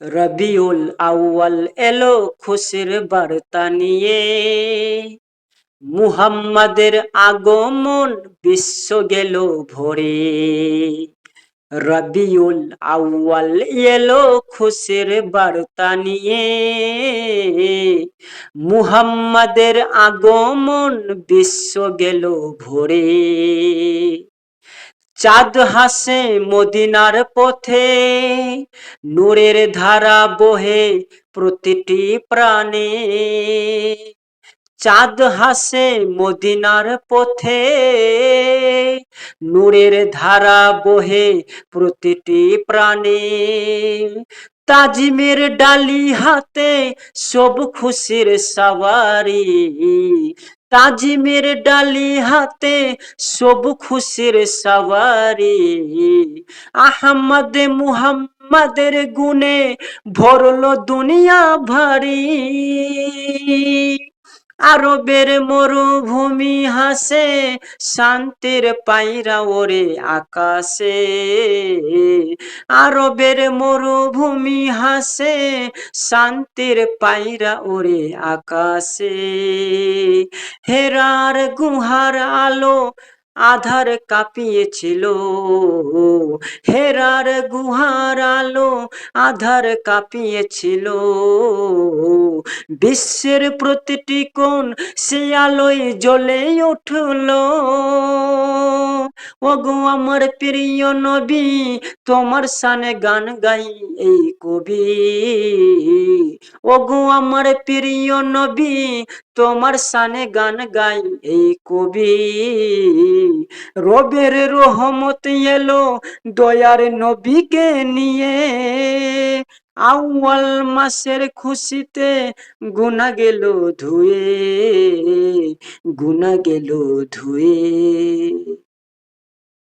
রবিউল আউয়াল এলো খুশির বার্তা নিয়ে। মুহাম্মাদের আগমন বিশ্ব গেল ভরে। রবিউল আউয়াল এলো খুশির বার্তা নিয়ে। মুহাম্মাদের আগমন বিশ্ব গেল ভরে। চাঁদ হাসে মদিনার পথে, নূরের ধারা বহে প্রতিটি প্রাণে। চাঁদ হাসে মদিনার পথে, নূরের ধারা বহে প্রতিটি প্রাণে। তাজিমের ডালি হাতে সব খুশির সাওয়ারি তাজিমের ডালি হাতে সব খুশির সাওয়ারি। আহমদ মুহাম্মাদের গুনে ভরল দুনিয়া ভারী। আরবের মরুভূমি হাসে, শান্তির পায়রা ওরে আকাশে। আরবের মরুভূমি হাসে, শান্তির পায়রা ওরে আকাশে। হেরার গুহার আলো আধার কাঁপিয়েছিল। হেরার গুহার আলো আধার কাঁপিয়েছিল। বিশ্বের প্রতিটি কোণ সে আলোয় জ্বলে উঠল। ওগো আমার প্রিয় নবী, তোমার সানে গান গাই এই কবি। ওগো আমার প্রিয় নবী, তোমার সানে গান গাই এই কবি। রবের রহমত এলো দয়ার নবীকে নিয়ে। আউয়াল মাসের খুশিতে গুনা গেল ধুয়ে গুনা গেল ধুয়ে।